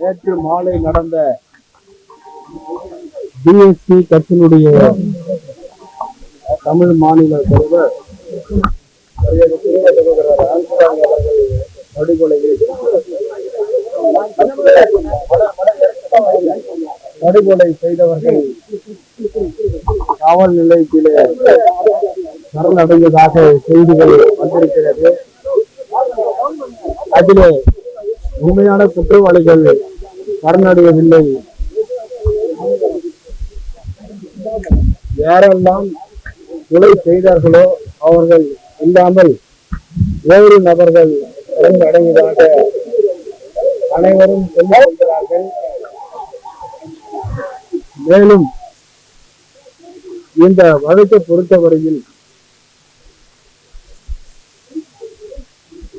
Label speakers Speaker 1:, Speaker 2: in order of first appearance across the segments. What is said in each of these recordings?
Speaker 1: நேற்று மாலை நடந்த பிஎஸ்சி கட்சியினுடைய தமிழ் மாநில தலைவர் படுகொலையில் படுகொலை செய்தவர்கள் காவல் நிலையத்திலே சரணடைந்ததாக செய்திகள் வந்திருக்கிறது. அதிலே உண்மையான குற்றவாளிகள் சரணடையவில்லை யாரெல்லாம் கொலை செய்தார்களோ அவர்கள் இல்லாமல் வேறு நபர்கள் அடைந்ததாக அனைவரும் சொல்லிக் மேலும் இந்த வழக்கை பொறுத்தவரையில்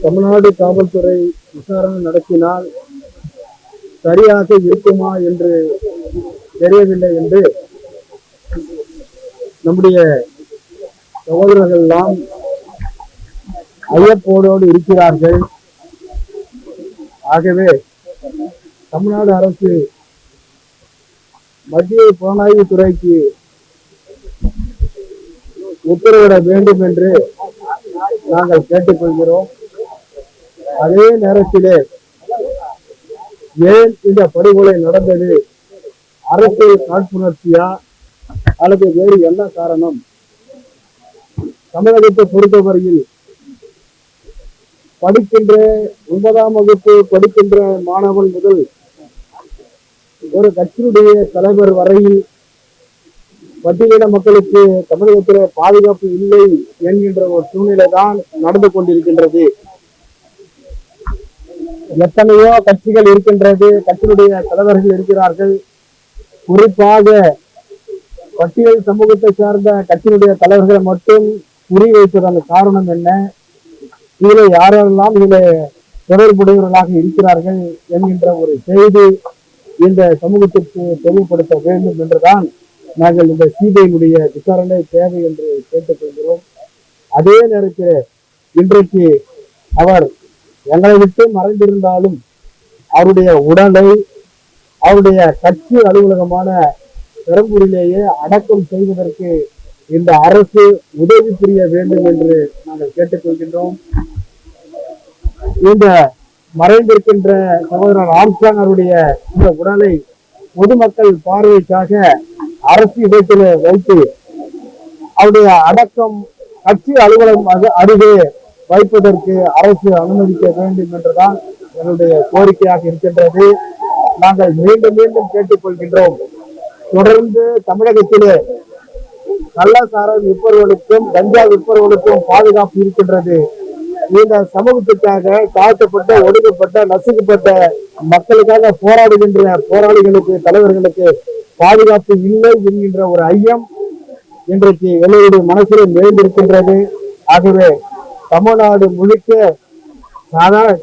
Speaker 1: தமிழ்நாடு காவல்துறை விசாரணை நடத்தினால் சரியாக இருக்குமா என்று தெரியவில்லை என்று நம்முடைய சகோதரர்கள் எல்லாம் ஐயப்போடோடு இருக்கிறார்கள். ஆகவே தமிழ்நாடு அரசு மத்திய புலனாய்வு துறைக்கு உத்தரவிட வேண்டும் என்று நாங்கள் கேட்டுக்கொள்கிறோம். அதே நேரத்திலே ஏன் இந்த படுகொலை நடந்தது? அரசியல் காழ்ப்புணர்ச்சியா அல்லது வேறு என்ன காரணம்? தமிழகத்தை பொறுத்தவரையில் படிக்கின்ற ஒன்பதாம் வகுப்பு படிக்கின்ற மாணவன் முதல் ஒரு கட்சியினுடைய தலைவர் வரையில் பட்டியலின மக்களுக்கு தமிழகத்தில் பாதுகாப்பு இல்லை என்கின்ற ஒரு சூழ்நிலை தான் நடந்து கொண்டிருக்கின்றது. எத்தனையோ கட்சிகள் இருக்கின்றது கட்சியினுடைய தலைவர்கள் இருக்கிறார்கள். குறிப்பாக பட்டியல் சமூகத்தை சார்ந்த கட்சியினுடைய தலைவர்களை மட்டும் குறி வைப்பதன் காரணம் என்ன? இதில் யாரெல்லாம் இதில் தொடர்புடையவர்களாக இருக்கிறார்கள் என்கின்ற ஒரு செய்தி இந்த சமூகத்திற்கு தெளிவுபடுத்த வேண்டும் என்றுதான் நாங்கள் இந்த சிபிஐனுடைய விசாரணை தேவை என்று கேட்டுக்கொள்கிறோம். அதே நேரத்தில் இன்றைக்கு அவர் எங்களை விட்டு மறைந்திருந்தாலும் அவருடைய உடலை அவருடைய கட்சி அலுவலகமான பெரம்பூரிலேயே அடக்கம் செய்வதற்கு இந்த அரசு உதவி புரிய வேண்டும் என்று நாங்கள் கேட்டுக்கொள்கின்றோம். இந்த மறைந்திருக்கின்ற சகோதரர் ஆம்ஸ்டாங் அவருடைய இந்த உடலை பொதுமக்கள் பார்வைக்காக அரசு இடத்தில் வைத்து அவருடைய அடக்கம் கட்சி அலுவலகம் அருகே வைப்பதற்கு அரசு அனுமதிக்க வேண்டும் என்றுதான் என்னுடைய கோரிக்கையாக இருக்கின்றது. நாங்கள் மீண்டும் மீண்டும் கேட்டுக்கொள்கின்றோம். தொடர்ந்து தமிழகத்திலே கள்ளசாரம் விற்பவர்களுக்கும் கஞ்சா விற்பவர்களுக்கும் பாதுகாப்பு இருக்கின்றது. இந்த சமூகத்துக்காக தாழ்த்தப்பட்ட ஒடுக்கப்பட்ட நசுக்கப்பட்ட மக்களுக்காக போராடுகின்ற போராளிகளுக்கு தலைவர்களுக்கு பாதுகாப்பு இல்லை என்கின்ற ஒரு ஐயம் இன்றைக்கு எல்லோருடைய மனசிலும் நிறைந்திருக்கின்றது ஆகவே தமிழ்நாடு முழுக்க சாதாரண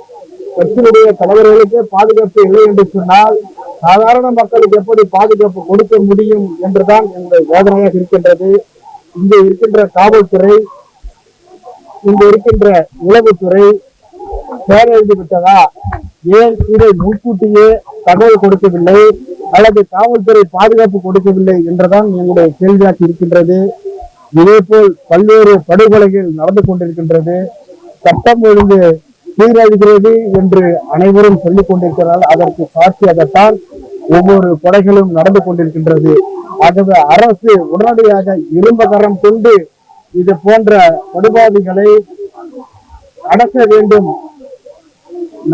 Speaker 1: கட்சியினுடைய தலைவர்களுக்கே பாதுகாப்பு இல்லை என்று சொன்னால் சாதாரண மக்களுக்கு எப்படி பாதுகாப்பு கொடுக்க முடியும் என்றுதான் எங்களுடைய வேதனையாக இருக்கின்றது. இங்கே இருக்கின்ற காவல்துறை இங்கே இருக்கின்ற உளவுத்துறை செயலிழந்து விட்டதா? ஏன் இதை முன்கூட்டியே தகவல் கொடுக்கவில்லை? அல்லது காவல்துறை பாதுகாப்பு கொடுக்கவில்லை என்றுதான் எங்களுடைய கேள்வியாக இருக்கின்றது. இதேபோல் பல்வேறு படுகொலைகள் நடந்து கொண்டிருக்கின்றது. சட்டம் ஒழுங்கு சீரழிகிறது என்று அனைவரும் சொல்லிக் கொண்டிருக்கிறார் அதற்கு சாட்சியாகத்தான் ஒவ்வொரு கொலைகளும் நடந்து கொண்டிருக்கின்றது. ஆகவே அரசு உடனடியாக இரும்பகரம் கொண்டு இது போன்ற படுபாவிகளை அடக்க வேண்டும்.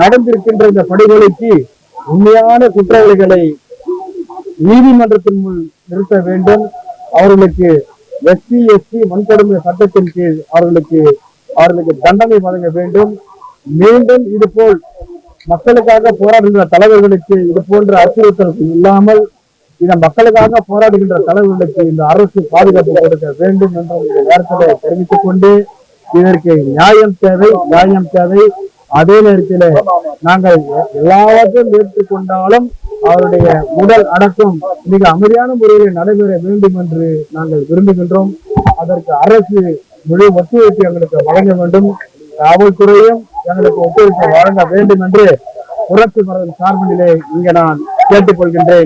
Speaker 1: நடந்திருக்கின்ற இந்த படுகொலைக்கு உண்மையான குற்றவாளிகளை நீதிமன்றத்தின் முன் நிறுத்த வேண்டும். அவர்களுக்கு எஸ்சி எஸ்டி வன்கொடுமை சட்டத்தின் கீழ் அவர்களுக்கு அவர்களுக்கு தண்டனை வழங்க வேண்டும். மீண்டும் இது போல் மக்களுக்காக போராடுகின்ற தலைவர்களுக்கு இது போன்ற அச்சுறுத்தல் இல்லாமல் இந்த மக்களுக்காக போராடுகின்ற தலைவர்களுக்கு இந்த அரசு பாதுகாப்பு கொடுக்க வேண்டும் என்ற இந்த நேரத்தில் தெரிவித்துக் கொண்டு இதற்கு நியாயம் தேவை நியாயம் தேவை. அதே நேரத்தில் நாங்கள் எல்லாவற்றையும் ஏற்றுக்கொண்டாலும் அவருடைய உடல் அடக்கம் மிக அமைதியான முறையில் நடைபெற வேண்டும் என்று நாங்கள் விரும்புகின்றோம். அதற்கு அரசு முழு ஒத்துழைப்பு எங்களுக்கு வழங்க வேண்டும். காவல்துறையும் எங்களுக்கு ஒத்துழைப்பு வழங்க வேண்டும் என்று புரட்சி மரபின் சார்பிலே இங்கே நான் கேட்டுக்கொள்கின்றேன்.